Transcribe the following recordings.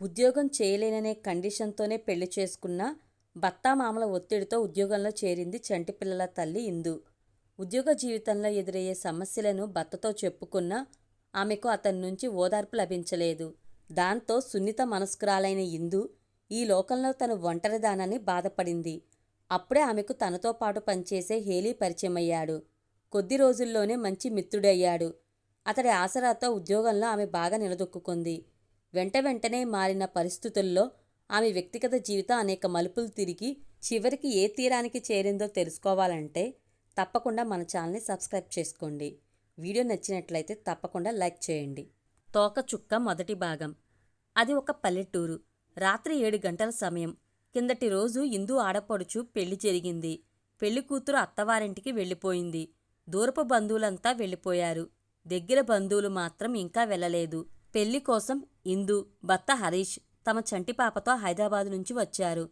ఉద్యోగం చేయలేననే కండిషన్తోనే పెళ్ళి చేసుకున్న భర్తామామల ఒత్తిడితో ఉద్యోగంలో చేరింది చంటి పిల్లల తల్లి ఇందు. ఉద్యోగ జీవితంలో ఎదురయ్యే సమస్యలను భర్తతో చెప్పుకున్నా ఆమెకు అతని నుంచి ఓదార్పు లభించలేదు. దాంతో సున్నిత మనస్కురాలైన ఇందు ఈ లోకంలో తను ఒంటరిదానని బాధపడింది. అప్పుడే ఆమెకు తనతో పాటు పనిచేసే హేలీ పరిచయమయ్యాడు. కొద్ది రోజుల్లోనే మంచి మిత్రుడయ్యాడు. అతడి ఆసరాతో ఉద్యోగంలో ఆమె బాగా నిలదొక్కుంది వెంట వెంటనే మారిన పరిస్థితుల్లో ఆమె వ్యక్తిగత జీవితం అనేక మలుపులు తిరిగి చివరికి ఏ తీరానికి చేరిందో తెలుసుకోవాలంటే తప్పకుండా మన ఛానల్ని సబ్స్క్రైబ్ చేసుకోండి. వీడియో నచ్చినట్లయితే తప్పకుండా లైక్ చేయండి. తోక చుక్క మొదటి భాగం. అది ఒక పల్లెటూరు. రాత్రి ఏడు గంటల సమయం. కిందటి రోజు ఇందు ఆడపడుచు పెళ్ళి జరిగింది. పెళ్ళి కూతురు అత్తవారింటికి వెళ్ళిపోయింది. దూరపు బంధువులంతా వెళ్ళిపోయారు. దగ్గర బంధువులు మాత్రం ఇంకా వెళ్ళలేదు. పెళ్ళి కోసం ఇందు భర్త హరీష్ తమ చంటి పాపతో హైదరాబాద్ నుంచి వచ్చారు.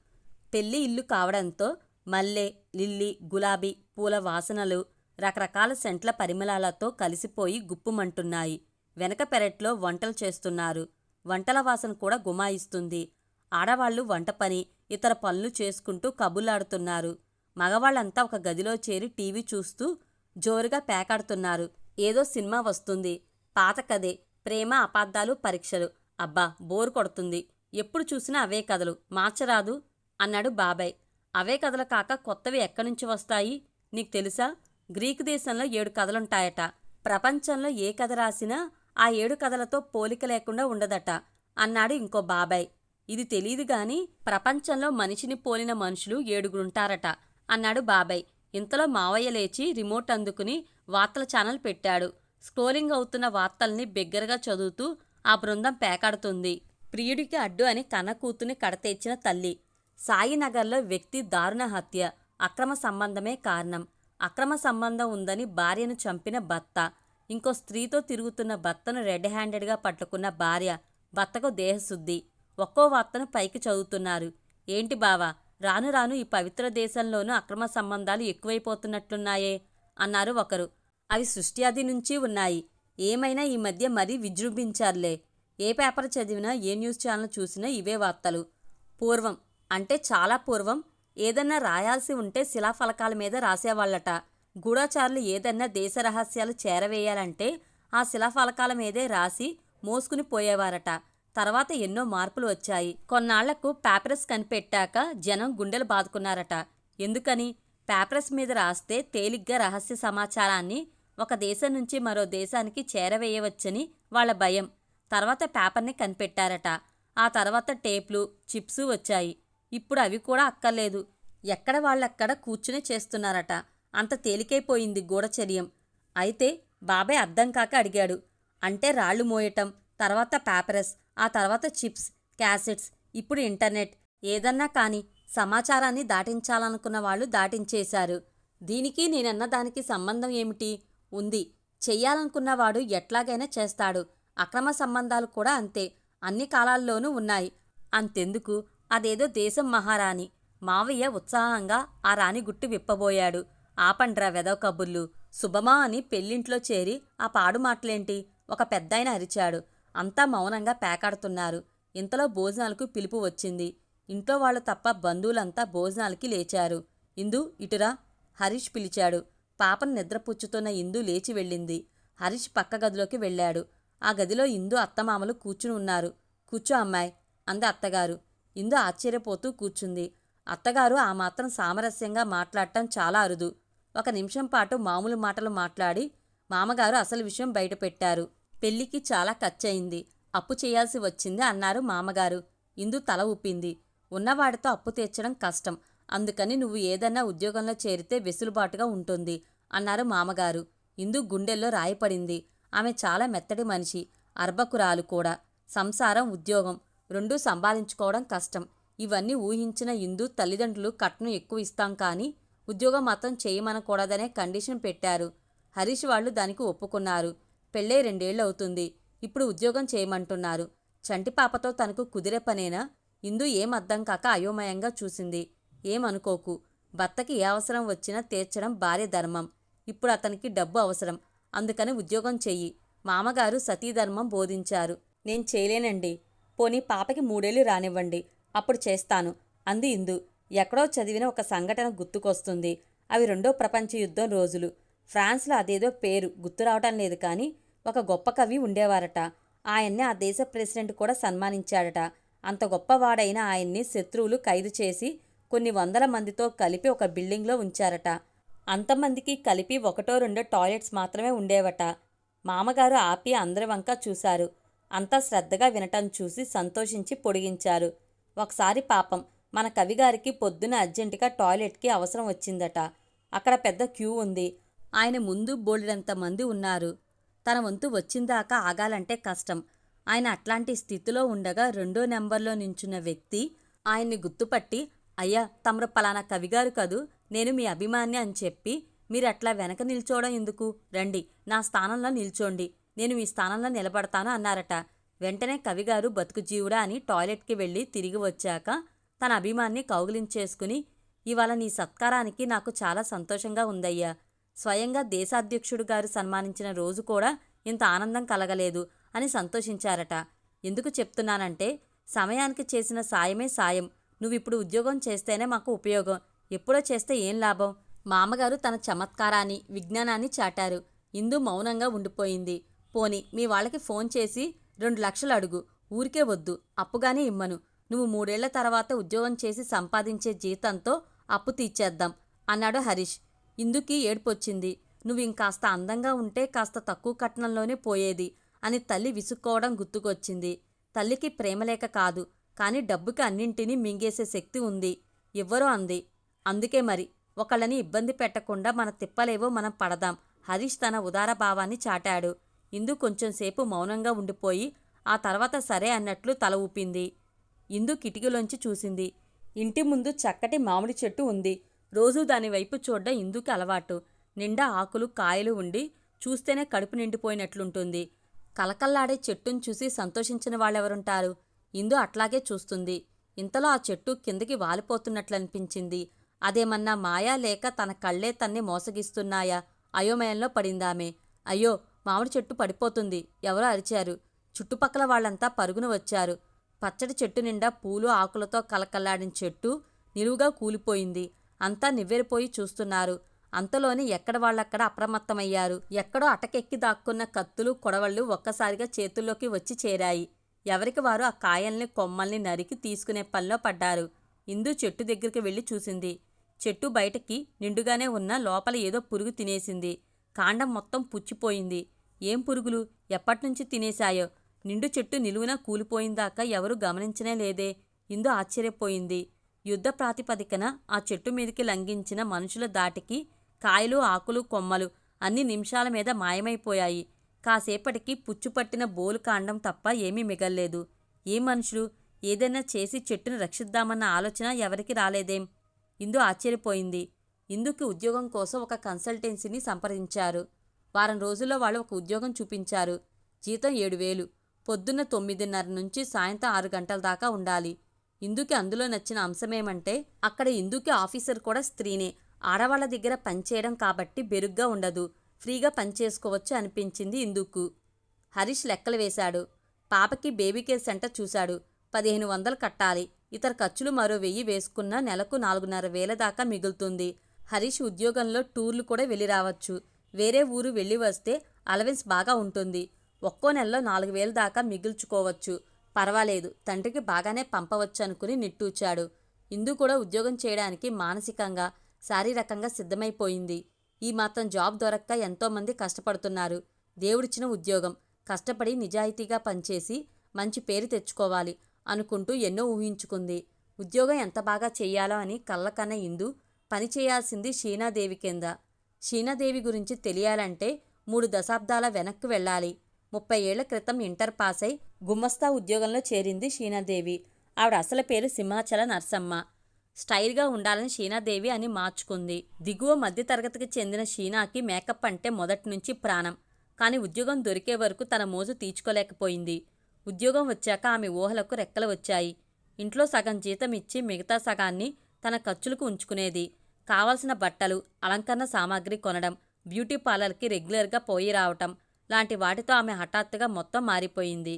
పెళ్ళి ఇల్లు కావడంతో మల్లె లిల్లీ గులాబీ పూల వాసనలు రకరకాల సెంట్ల పరిమళాలతో కలిసిపోయి గుప్పుమంటున్నాయి. వెనక పెరట్లో వంటలు చేస్తున్నారు. వంటల వాసన కూడా గుమాయిస్తుంది. ఆడవాళ్ళు వంట పని ఇతర పనులు చేసుకుంటూ కబులాడుతున్నారు మగవాళ్ళంతా ఒక గదిలో చేరి టీవీ చూస్తూ జోరుగా పేకాడుతున్నారు. ఏదో సినిమా వస్తుంది. పాత కదే ప్రేమ అపార్థాలు పరీక్షలు. అబ్బా బోరు కొడుతుంది. ఎప్పుడు చూసినా అవే కథలు. మార్చరాదు అన్నాడు బాబాయ్. అవే కథలు కాక కొత్తవి ఎక్కడినుంచి వస్తాయి? నీకు తెలుసా? గ్రీకు దేశంలో ఏడు కథలుంటాయట. ప్రపంచంలో ఏ కథ రాసినా ఆ ఏడు కథలతో పోలిక లేకుండా ఉండదట అన్నాడు ఇంకో బాబాయ్. ఇది తెలీదు గాని ప్రపంచంలో మనిషిని పోలిన మనుషులు ఏడుగురుంటారట అన్నాడు బాబాయ్. ఇంతలో మావయ్య లేచి రిమోట్ అందుకుని వార్తల ఛానల్ పెట్టాడు. స్క్రోలింగ్ అవుతున్న వార్తల్ని బిగ్గరగా చదువుతూ ఆ బృందం పేకాడుతుంది. ప్రియుడికి అడ్డు అని కన్న కూతుని కడతేర్చిన తల్లి. సాయినగర్లో వ్యక్తి దారుణ హత్య. అక్రమ సంబంధమే కారణం. అక్రమ సంబంధం ఉందని భార్యను చంపిన భర్త. ఇంకో స్త్రీతో తిరుగుతున్న భర్తను రెడ్ హ్యాండెడ్గా పట్టుకున్న భార్య. భర్తకు దేహశుద్ధి. ఒక్కో వార్తను పైకి చదువుతున్నారు. ఏంటి బావా? రాను రాను ఈ పవిత్ర దేశంలోనూ అక్రమ సంబంధాలు ఎక్కువైపోతున్నట్లున్నాయే? అన్నారు ఒకరు. అవి సృష్టి నుంచి ఉన్నాయి. ఏమైనా ఈ మధ్య మరీ విజృంభించారులే. ఏ పేపర్ చదివినా ఏ న్యూస్ ఛానల్ చూసినా ఇవే వార్తలు. పూర్వం అంటే చాలా పూర్వం ఏదన్నా రాయాల్సి ఉంటే శిలాఫలకాల మీద రాసేవాళ్ళట గూఢాచారులు ఏదన్నా దేశ రహస్యాలు చేరవేయాలంటే ఆ శిలాఫలకాల మీదే రాసి మోసుకుని పోయేవారట. తర్వాత ఎన్నో మార్పులు వచ్చాయి. కొన్నాళ్ళకు పేపరస్ కనిపెట్టాక జనం గుండెలు బాదుకున్నారట. ఎందుకని? పేపరస్ మీద రాస్తే తేలిగ్గా రహస్య సమాచారాన్ని ఒక దేశం నుంచి మరో దేశానికి చేరవేయవచ్చని వాళ్ళ భయం. తర్వాత పేపర్ని కనిపెట్టారట. ఆ తర్వాత టేప్లు చిప్స్ వచ్చాయి. ఇప్పుడు అవి కూడా అక్కర్లేదు. ఎక్కడ వాళ్ళక్కడ కూర్చుని చేస్తున్నారట. అంత తేలికైపోయింది గూఢచర్యం. అయితే బాబాయ్ అర్థం కాక అడిగాడు. అంటే రాళ్ళు మోయటం తర్వాత పేపరస్ ఆ తర్వాత చిప్స్ క్యాసెట్స్ ఇప్పుడు ఇంటర్నెట్. ఏదన్నా కానీ సమాచారాన్ని దాటించాలనుకున్న వాళ్ళు దాటించేశారు. దీనికి నేనన్న దానికి సంబంధం ఏమిటి? ఉంది. చెయ్యాలనుకున్నవాడు ఎట్లాగైనా చేస్తాడు. అక్రమ సంబంధాలు కూడా అంతే. అన్ని కాలాల్లోనూ ఉన్నాయి. అంతెందుకు? అదేదో దేశం మహారాణి. మావయ్య ఉత్సాహంగా ఆ రాణి గుట్టు విప్పబోయాడు. ఆపండ్రా వెదవ కబుర్లు. శుభమా అని పెళ్ళింట్లో చేరి ఆ పాడు మాటలేంటి? ఒక పెద్దాయన అరిచాడు. అంతా మౌనంగా పేకాడుతున్నారు. ఇంతలో భోజనాలకు పిలుపు వచ్చింది. ఇంట్లో వాళ్ళు తప్ప బంధువులంతా భోజనాలకి లేచారు. ఇందు ఇటురా హరీష్ పిలిచాడు. పాపను నిద్రపుచ్చుతున్న ఇందు లేచి వెళ్ళింది. హరీష్ పక్క గదిలోకి వెళ్ళాడు. ఆ గదిలో ఇందు అత్తమామలు కూర్చుని ఉన్నారు. కూర్చో అమ్మాయి అంది అత్తగారు. ఇందు ఆశ్చర్యపోతూ కూర్చుంది. అత్తగారు ఆ మాత్రం సామరస్యంగా మాట్లాడటం చాలా అరుదు. ఒక నిమిషం పాటు మామూలు మాటలు మాట్లాడి మామగారు అసలు విషయం బయటపెట్టారు పెళ్ళికి చాలా ఖర్చయింది. అప్పు చేయాల్సి వచ్చింది అన్నారు మామగారు. ఇందు తల ఊపింది. ఉన్నవాడితో అప్పు తీర్చడం కష్టం. అందుకని నువ్వు ఏదన్నా ఉద్యోగంలో చేరితే వెసులుబాటుగా ఉంటుంది అన్నారు మామగారు. ఇందు గుండెల్లో రాయపడింది. ఆమె చాలా మెత్తడి మనిషి అర్భకురాలు కూడా. సంసారం ఉద్యోగం రెండూ సంపాదించుకోవడం కష్టం. ఇవన్నీ ఊహించిన ఇందు తల్లిదండ్రులు కట్నం ఎక్కువ ఇస్తాం కానీ ఉద్యోగం మాత్రం చేయమనకూడదనే కండిషన్ పెట్టారు. హరీష్ వాళ్ళు దానికి ఒప్పుకున్నారు. పెళ్ళే రెండేళ్ళు అవుతుంది ఇప్పుడు ఉద్యోగం చేయమంటున్నారు. చంటి పాపతో తనకు కుదిరే పనేనా? ఇందు ఏం అర్థం కాక అయోమయంగా చూసింది. ఏమనుకోకు. భర్తకి ఏ అవసరం వచ్చినా తీర్చడం భార్య ధర్మం. ఇప్పుడు అతనికి డబ్బు అవసరం. అందుకని ఉద్యోగం చెయ్యి. మామగారు సతీధర్మం బోధించారు. నేను చేయలేనండి. పోనీ పాపకి మూడేళ్ళు రానివ్వండి. అప్పుడు చేస్తాను. అంది ఇందు. ఎక్కడో చదివిన ఒక సంఘటన గుర్తుకొస్తుంది. అవి రెండో ప్రపంచ యుద్ధం రోజులు. ఫ్రాన్స్లో అదేదో పేరు గుర్తు రావటం లేదు కానీ ఒక గొప్ప కవి ఉండేవారట. ఆయన్ని ఆ దేశ ప్రెసిడెంట్ కూడా సన్మానించాడట. అంత గొప్పవాడైన ఆయన్ని శత్రువులు ఖైదు చేసి కొన్ని వందల మందితో కలిపి ఒక బిల్డింగ్లో ఉంచారట. అంతమందికి కలిపి ఒకటో రెండో టాయిలెట్స్ మాత్రమే ఉండేవట. మామగారు ఆపి అందరి వంక చూశారు. అంతా శ్రద్ధగా వినటం చూసి సంతోషించి పొడిగించారు. ఒకసారి పాపం మన కవిగారికి పొద్దున అర్జెంటుగా టాయిలెట్కి అవసరం వచ్చిందట. అక్కడ పెద్ద క్యూ ఉంది. ఆయన ముందు బోలెడంత మంది ఉన్నారు. తన వంతు వచ్చిందాకా ఆగాలంటే కష్టం. ఆయన అట్లాంటి స్థితిలో ఉండగా రెండో నెంబర్లో నించున్న వ్యక్తి ఆయన్ని గుర్తుపట్టి అయ్యా తమరు పలానా కవిగారు కదూ నేను మీ అభిమాని అని చెప్పి మీరు అట్లా వెనక నిల్చోవడం ఎందుకు? రండి నా స్థానంలో నిల్చోండి. నేను మీ స్థానంలో నిలబడతాను అన్నారట. వెంటనే కవిగారు బతుకు జీవుడా అని టాయిలెట్కి వెళ్ళి తిరిగి వచ్చాక తన అభిమాన్ని కౌగిలించేసుకుని ఇవాళ నీ సత్కారానికి నాకు చాలా సంతోషంగా ఉందయ్యా. స్వయంగా దేశాధ్యక్షుడు గారు సన్మానించిన రోజు కూడా ఇంత ఆనందం కలగలేదు అని సంతోషించారట. ఎందుకు చెప్తున్నానంటే సమయానికి చేసిన సాయమే సాయం. నువ్వు ఇప్పుడు ఉద్యోగం చేస్తేనే మాకు ఉపయోగం. ఎప్పుడో చేస్తే ఏం లాభం? మామగారు తన చమత్కారాన్ని విజ్ఞానాన్ని చాటారు. ఇందు మౌనంగా ఉండిపోయింది. పోని మీ వాళ్ళకి ఫోన్ చేసి రెండు లక్షలు అడుగు. ఊరికే వద్దు. అప్పుగానే ఇమ్మను. నువ్వు మూడేళ్ళ తర్వాత ఉద్యోగం చేసి సంపాదించే జీతంతో అప్పు తీర్చేద్దాం అన్నాడు హరీష్. ఇందుకి ఏడుపొచ్చింది. నువ్వు ఇంకాస్త అందంగా ఉంటే కాస్త తక్కువ కట్నంలోనే పోయేది అని తల్లి విసుక్కోవడం గుర్తుకొచ్చింది. తల్లికి ప్రేమలేక కాదు. కానీ డబ్బుకి అన్నింటినీ మింగేసే శక్తి ఉంది. ఎవ్వరో అంది. అందుకే మరి ఒకళ్ళని ఇబ్బంది పెట్టకుండా మన తిప్పలేవో మనం పడదాం. హరీష్ తన ఉదార భావాన్ని చాటాడు. ఇందు కొంచెంసేపు మౌనంగా ఉండిపోయి ఆ తర్వాత సరే అన్నట్లు తల ఊపింది. ఇందు కిటికీలోంచి చూసింది. ఇంటి ముందు చక్కటి మామిడి చెట్టు ఉంది. రోజూ దాని వైపు చూడ్డం ఇందుకి అలవాటు. నిండా ఆకులు కాయలు ఉండి చూస్తేనే కడుపు నిండిపోయినట్లుంటుంది. కలకల్లాడే చెట్టును చూసి సంతోషించిన వాళ్ళెవరుంటారు? ఇందు అట్లాగే చూస్తుంది. ఇంతలో ఆ చెట్టు కిందకి వాలిపోతున్నట్లనిపించింది. అదేమన్నా మాయా లేక తన కళ్ళే తన్ని మోసగిస్తున్నాయా? అయోమయంలో పడిందామె. అయ్యో మామిడి చెట్టు పడిపోతుంది. ఎవరో అరిచారు. చుట్టుపక్కల వాళ్ళంతా పరుగున వచ్చారు. పచ్చడి చెట్టు నిండా పూలు ఆకులతో కలకల్లాడిన చెట్టు నిలువుగా కూలిపోయింది. అంతా నివ్వెరిపోయి చూస్తున్నారు. అంతలోనే ఎక్కడ వాళ్ళక్కడ అప్రమత్తమయ్యారు? ఎక్కడో అటకెక్కి దాక్కున్న కత్తులు కొడవళ్ళు ఒక్కసారిగా చేతుల్లోకి వచ్చి చేరాయి. ఎవరికి వారు ఆ కాయల్ని కొమ్మల్ని నరికి తీసుకునే పనిలో పడ్డారు. ఇందు చెట్టు దగ్గరికి వెళ్ళి చూసింది. చెట్టు బయటకి నిండుగానే ఉన్న లోపల ఏదో పురుగు తినేసింది. కాండం మొత్తం పుచ్చిపోయింది. ఏం పురుగులు? ఎప్పటినుంచి తినేశాయో? నిండు చెట్టు నిలువున కూలిపోయిందాకా ఎవరూ గమనించనే లేదే. ఇందు ఆశ్చర్యపోయింది. యుద్ధ ప్రాతిపదికన ఆ చెట్టు మీదకి లంఘించిన మనుషుల దాటికి కాయలు ఆకులు కొమ్మలు అన్ని నిమిషాల మీద మాయమైపోయాయి. కాసేపటికి పుచ్చుపట్టిన బోలు కాండం తప్ప ఏమీ మిగల్లేదు. ఏ మనుషులు ఏదైనా చేసి చెట్టును రక్షిద్దామన్న ఆలోచన ఎవరికి రాలేదేం? ఇందు ఆశ్చర్యపోయింది. ఇందుకి ఉద్యోగం కోసం ఒక కన్సల్టెన్సీని సంప్రదించారు. వారం రోజుల్లో వాళ్ళు ఒక ఉద్యోగం చూపించారు. జీతం ఏడు వేలు పొద్దున్న తొమ్మిదిన్నర నుంచి సాయంత్రం ఆరు గంటల దాకా ఉండాలి. ఇందుకి అందులో నచ్చిన అంశమేమంటే అక్కడ ఇందుకి ఆఫీసర్ కూడా స్త్రీనే. ఆడవాళ్ళ దగ్గర పనిచేయడం కాబట్టి బెరుగ్గా ఉండదు. ఫ్రీగా పనిచేసుకోవచ్చు అనిపించింది ఇందుకు. హరీష్ లెక్కలు వేశాడు. పాపకి బేబీ కేర్ సెంటర్ చూశాడు. పదిహేను వందలు కట్టాలి. ఇతర ఖర్చులు మరో వెయ్యి వేసుకున్నా నెలకు నాలుగున్నర వేల దాకా మిగులుతుంది. హరీష్ ఉద్యోగంలో టూర్లు కూడా వెళ్ళి రావచ్చు. వేరే ఊరు వెళ్ళి వస్తే అలవెన్స్ బాగా ఉంటుంది. ఒక్కో నెలలో నాలుగు వేల దాకా మిగుల్చుకోవచ్చు. పర్వాలేదు. తండ్రికి బాగానే పంపవచ్చు అనుకుని నిట్టూచాడు ఇందు కూడా ఉద్యోగం చేయడానికి మానసికంగా శారీరకంగా సిద్ధమైపోయింది. ఈ మాత్రం జాబ్ దొరక్క ఎంతోమంది కష్టపడుతున్నారు. దేవుడిచ్చిన ఉద్యోగం. కష్టపడి నిజాయితీగా పనిచేసి మంచి పేరు తెచ్చుకోవాలి అనుకుంటూ ఎన్నో ఊహించుకుంది. ఉద్యోగం ఎంత బాగా చెయ్యాలో అని కళ్ళకన్న ఇందు పని చేయాల్సింది షీనాదేవి కింద. షీనాదేవి గురించి తెలియాలంటే మూడు దశాబ్దాల వెనక్కి వెళ్ళాలి. ముప్పై ఏళ్ళ క్రితం ఇంటర్ పాస్ అయి గుమ్మస్తా ఉద్యోగంలో చేరింది షీనాదేవి. ఆవిడ అసలు పేరు సింహాచల నర్సమ్మ. స్టైల్గా ఉండాలని షీనాదేవి అని మార్చుకుంది. దిగువ మధ్యతరగతికి చెందిన షీనాకి మేకప్ అంటే మొదటి నుంచి ప్రాణం. కానీ ఉద్యోగం దొరికే వరకు తన మోజు తీర్చుకోలేకపోయింది. ఉద్యోగం వచ్చాక ఆమె ఊహలకు రెక్కలు వచ్చాయి. ఇంట్లో సగం జీతం ఇచ్చి మిగతా సగాన్ని తన ఖర్చులకు ఉంచుకునేది. కావలసిన బట్టలు అలంకరణ సామాగ్రి కొనడం బ్యూటీ పార్లర్కి రెగ్యులర్గా పోయి రావటం లాంటి వాటితో ఆమె హఠాత్తుగా మొత్తం మారిపోయింది.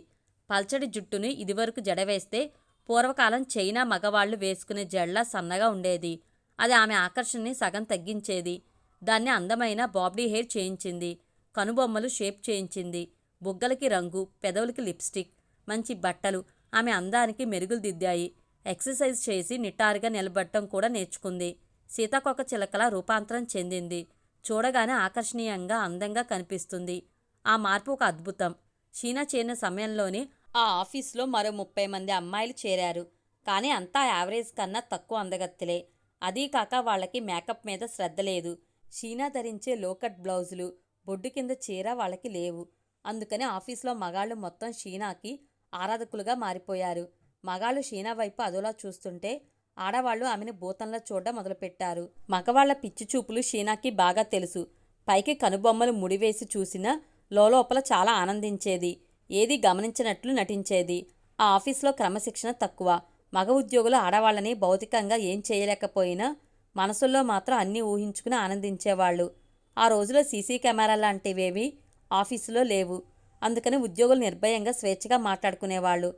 పల్చడి జుట్టుని ఇదివరకు జడవేస్తే పూర్వకాలం చైనా మగవాళ్ళు వేసుకునే జడలా సన్నగా ఉండేది. అది ఆమె ఆకర్షణని సగం తగ్గించేది. దాన్ని అందమైన బాబ్డీ హెయిర్ చేయించింది. కనుబొమ్మలు షేప్ చేయించింది. బుగ్గలకి రంగు పెదవులకి లిప్స్టిక్ మంచి బట్టలు ఆమె అందానికి మెరుగులు దిద్దాయి. ఎక్సర్సైజ్ చేసి నిటారుగా నిలబడటం కూడా నేర్చుకుంది. సీతాకొక చిలకల రూపాంతరం చెందింది. చూడగానే ఆకర్షణీయంగా అందంగా కనిపిస్తుంది. ఆ మార్పు ఒక అద్భుతం. షీనా చేరిన సమయంలోనే ఆ ఆఫీస్లో మరో ముప్పై మంది అమ్మాయిలు చేరారు. కానీ అంతా యావరేజ్ కన్నా తక్కువ అందగత్తెలే. అదీ కాక వాళ్ళకి మేకప్ మీద శ్రద్ధ లేదు. షీనా ధరించే లోకట్ బ్లౌజులు బొడ్డు కింద చీర వాళ్ళకి లేవు. అందుకని ఆఫీస్లో మగాళ్ళు మొత్తం షీనాకి ఆరాధకులుగా మారిపోయారు. మగాళ్ళు షీనా వైపు అదోలా చూస్తుంటే ఆడవాళ్ళు ఆమెను భూతంలో చూడడం మొదలుపెట్టారు. మగవాళ్ళ పిచ్చి చూపులు షీనాకి బాగా తెలుసు. పైకి కనుబొమ్మలు ముడివేసి చూసినా లోపల చాలా ఆనందించేది. ఏది గమనించినట్లు నటించేది? ఆ ఆఫీస్లో క్రమశిక్షణ తక్కువ. మగ ఉద్యోగులు ఆడవాళ్ళని భౌతికంగా ఏం చేయలేకపోయినా మనసుల్లో మాత్రం అన్నీ ఊహించుకుని ఆనందించేవాళ్ళు. ఆ రోజులో సీసీ కెమెరా లాంటివేవి ఆఫీసులో లేవు. అందుకని ఉద్యోగులు నిర్భయంగా స్వేచ్ఛగా మాట్లాడుకునేవాళ్ళు.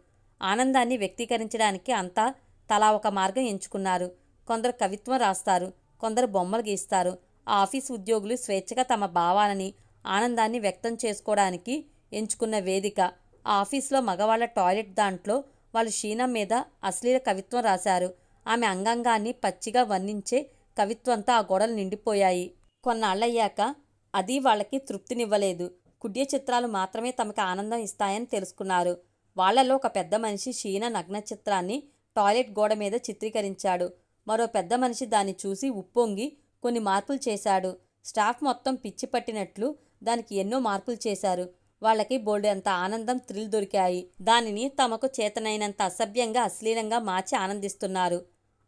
ఆనందాన్ని వ్యక్తీకరించడానికి అంతా తలా ఒక మార్గం ఎంచుకున్నారు. కొందరు కవిత్వం రాస్తారు కొందరు బొమ్మలు గీస్తారు. ఆ ఆఫీస్ ఉద్యోగులు స్వేచ్ఛగా తమ భావాలని ఆనందాన్ని వ్యక్తం చేసుకోవడానికి ఎంచుకున్న వేదిక. ఆ ఆఫీస్లో మగవాళ్ళ టాయిలెట్ దాంట్లో వాళ్ళు షీనా మీద అశ్లీల కవిత్వం రాశారు. ఆమె అంగాంగాన్ని పచ్చిగా వర్ణించే కవిత్వంతో ఆ గోడలు నిండిపోయాయి. కొన్నాళ్ళయ్యాక అది వాళ్ళకి తృప్తినివ్వలేదు. కుడ్య చిత్రాలు మాత్రమే తమకు ఆనందం ఇస్తాయని తెలుసుకున్నారు. వాళ్ళలో ఒక పెద్ద మనిషి షీనా నగ్న చిత్రాన్ని టాయిలెట్ గోడ మీద చిత్రీకరించాడు. మరో పెద్ద మనిషి దాన్ని చూసి ఉప్పొంగి కొన్ని మార్పులు చేశాడు. స్టాఫ్ మొత్తం పిచ్చి పట్టినట్లు దానికి ఎన్నో మార్పులు చేశారు. వాళ్ళకి బోల్డ్ అంత ఆనందం థ్రిల్ దొరికాయి. దానిని తమకు చేతనైనంత అసభ్యంగా అశ్లీలంగా మార్చి ఆనందిస్తున్నారు.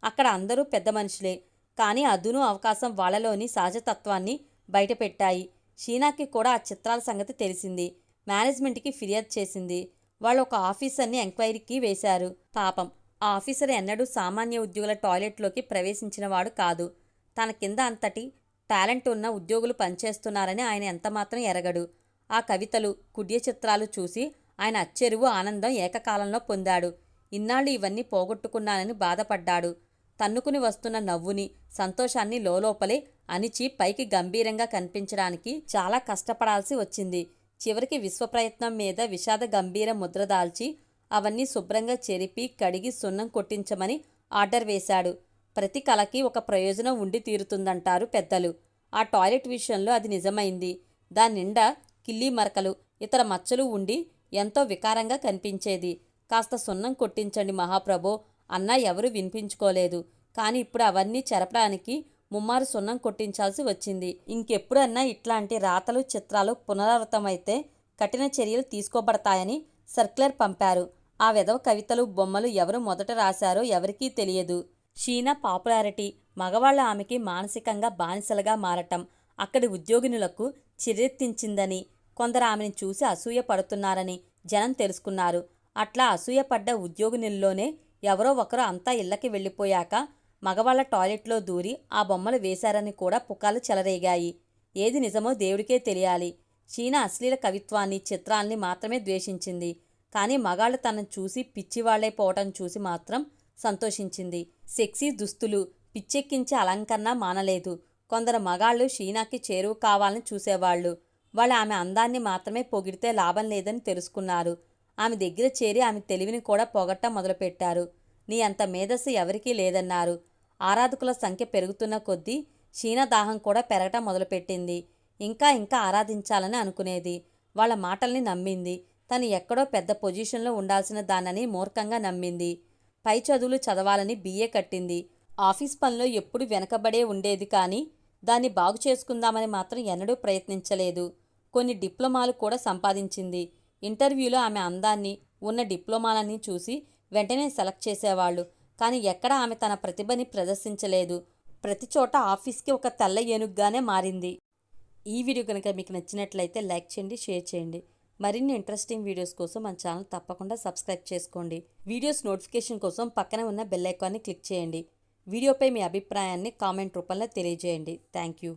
అక్కడ అందరూ పెద్ద మనుషులే. కానీ అదును అవకాశం వాళ్ళలోని సహజతత్వాన్ని బయటపెట్టాయి. షీనాకి కూడా ఆ చిత్రాల సంగతి తెలిసింది. మేనేజ్మెంట్కి ఫిర్యాదు చేసింది. వాళ్ళు ఒక ఆఫీసర్ని ఎంక్వైరీకి వేశారు. పాపం ఆ ఆఫీసర్ ఎన్నడూ సామాన్య ఉద్యోగుల టాయిలెట్లోకి ప్రవేశించినవాడు కాదు. తన కింద అంతటి టాలెంట్ ఉన్న ఉద్యోగులు పనిచేస్తున్నారని ఆయన ఎంతమాత్రం ఎరగడు. ఆ కవితలు కుడ్య చిత్రాలు చూసి ఆయన అచ్చెరువు ఆనందం ఏకకాలంలో పొందాడు. ఇన్నాళ్ళు ఇవన్నీ పోగొట్టుకున్నానని బాధపడ్డాడు. తన్నుకుని వస్తున్న నవ్వుని సంతోషాన్ని లోలోపలే అణిచి పైకి గంభీరంగా కనిపించడానికి చాలా కష్టపడాల్సి వచ్చింది. చివరికి విశ్వప్రయత్నం మీద విషాద గంభీర ముద్ర దాల్చి అవన్నీ శుభ్రంగా చెరిపి కడిగి సున్నం కొట్టించమని ఆర్డర్ వేశాడు. ప్రతి కళకి ఒక ప్రయోజనం ఉండి తీరుతుందంటారు పెద్దలు. ఆ టాయిలెట్ విషయంలో అది నిజమైంది. దాని నిండా కిల్లీ మరకలు ఇతర మచ్చలు ఉండి ఎంతో వికారంగా కనిపించేది. కాస్త సున్నం కొట్టించండి మహాప్రభో అన్నా ఎవరూ వినిపించుకోలేదు. కానీ ఇప్పుడు అవన్నీ చెరపడానికి ముమ్మారు సున్నం కొట్టించాల్సి వచ్చింది. ఇంకెప్పుడన్నా ఇట్లాంటి రాతలు చిత్రాలు పునరావృతమైతే కఠిన చర్యలు తీసుకోబడతాయని సర్క్యులర్ పంపారు. ఆ విధవ కవితలు బొమ్మలు ఎవరు మొదట రాశారో ఎవరికీ తెలియదు. షీనా పాపులారిటీ మగవాళ్ళ ఆమెకి మానసికంగా బానిసలుగా మారటం అక్కడి ఉద్యోగినులకు చిరెత్తించిందని కొందరు ఆమెను చూసి అసూయ పడుతున్నారని జనం తెలుసుకున్నారు. అట్లా అసూయపడ్డ ఉద్యోగినుల్లోనే ఎవరో ఒకరు అంతా ఇళ్ళకి వెళ్ళిపోయాక మగవాళ్ళ టాయిలెట్లో దూరి ఆ బొమ్మలు వేశారని కూడా పుకాలు చెలరేగాయి. ఏది నిజమో దేవుడికే తెలియాలి. చీనా అశ్లీల కవిత్వాన్ని చిత్రాల్ని మాత్రమే ద్వేషించింది. కానీ మగాళ్ళు తనను చూసి పిచ్చివాళ్ళైపోవటం చూసి మాత్రం సంతోషించింది. సెక్సీ దుస్తులు పిచ్చెక్కించే అలంకరణ మానలేదు. కొందరు మగాళ్ళు షీనాకి చేరువు కావాలని చూసేవాళ్ళు. వాళ్ళు ఆమె అందాన్ని మాత్రమే పొగిడితే లాభం లేదని తెలుసుకున్నారు. ఆమె దగ్గర చేరి ఆమె తెలివిని కూడా పొగట్టం మొదలుపెట్టారు. నీ అంత మేధస్సు ఎవరికీ లేదన్నారు. ఆరాధకుల సంఖ్య పెరుగుతున్న కొద్దీ క్షీణ దాహం కూడా పెరగటం మొదలుపెట్టింది. ఇంకా ఇంకా ఆరాధించాలని అనుకునేది. వాళ్ళ మాటల్ని నమ్మింది. తను ఎక్కడో పెద్ద పొజిషన్లో ఉండాల్సిన దానని మూర్ఖంగా నమ్మింది. పై చదువులు చదవాలని బిఏ కట్టింది. ఆఫీస్ పనిలో ఎప్పుడు వెనకబడే ఉండేది కానీ దాన్ని బాగు చేసుకుందామని మాత్రం ఎన్నడూ ప్రయత్నించలేదు. కొన్ని డిప్లొమాలు కూడా సంపాదించింది. ఇంటర్వ్యూలో ఆమె అందాన్ని ఉన్న డిప్లొమాలని చూసి వెంటనే సెలెక్ట్ చేసేవాళ్ళు. కానీ ఎక్కడ ఆమె తన ప్రతిభని ప్రదర్శించలేదు. ప్రతి చోట ఆఫీస్కి ఒక తెల్ల ఏనుగ్గానే మారింది. ఈ వీడియో కనుక మీకు నచ్చినట్లయితే లైక్ చేయండి షేర్ చేయండి. మరిన్ని ఇంట్రెస్టింగ్ వీడియోస్ కోసం మన ఛానల్ తప్పకుండా సబ్స్క్రైబ్ చేసుకోండి. వీడియోస్ నోటిఫికేషన్ కోసం పక్కనే ఉన్న బెల్ ఐకాన్ని క్లిక్ చేయండి. వీడియోపై మీ అభిప్రాయాన్ని కామెంట్ రూపంలో తెలియజేయండి. Thank you.